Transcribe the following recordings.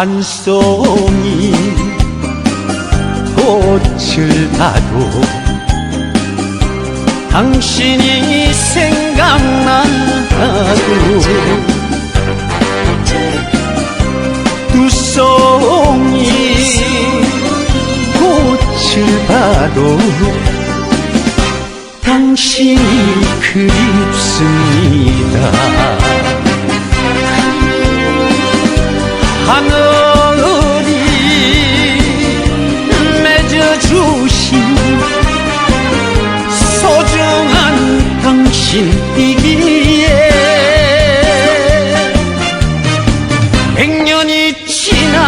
한 송이 꽃을 봐도 당신이 생각나고 두 송이 꽃을 봐도 당신이 그립습니다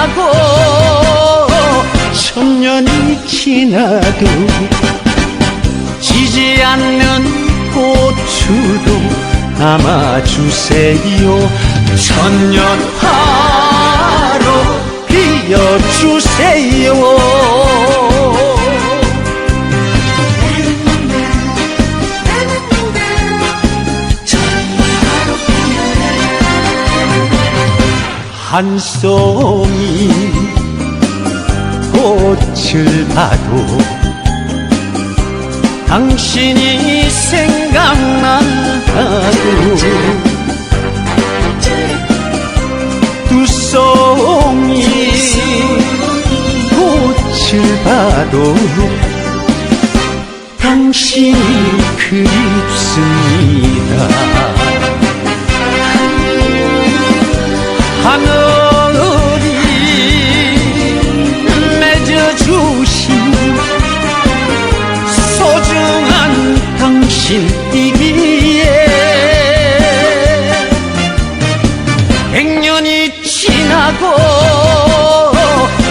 지나고 천년이 지나도 지지 않는 꽃으로 남아주세요. 천년화로 피어주세요 한 송이 꽃을 봐도 당신이 생각나고 두 송이 꽃을 봐도 당신이 그립습니다 당신이기에 백년이 지나고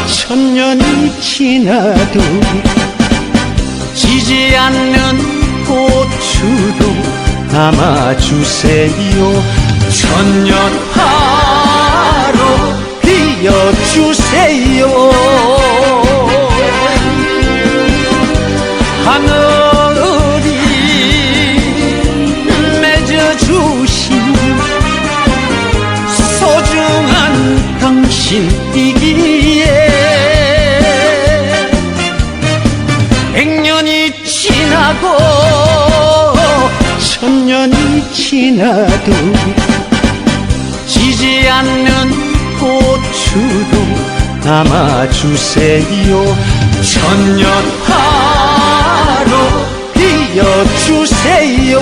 천년이 지나도 지지 않는 꽃으로 남아주세요. 천년화 혹시나도 지지 않는 고추도 남아주세요. 천년하로 비어주세요.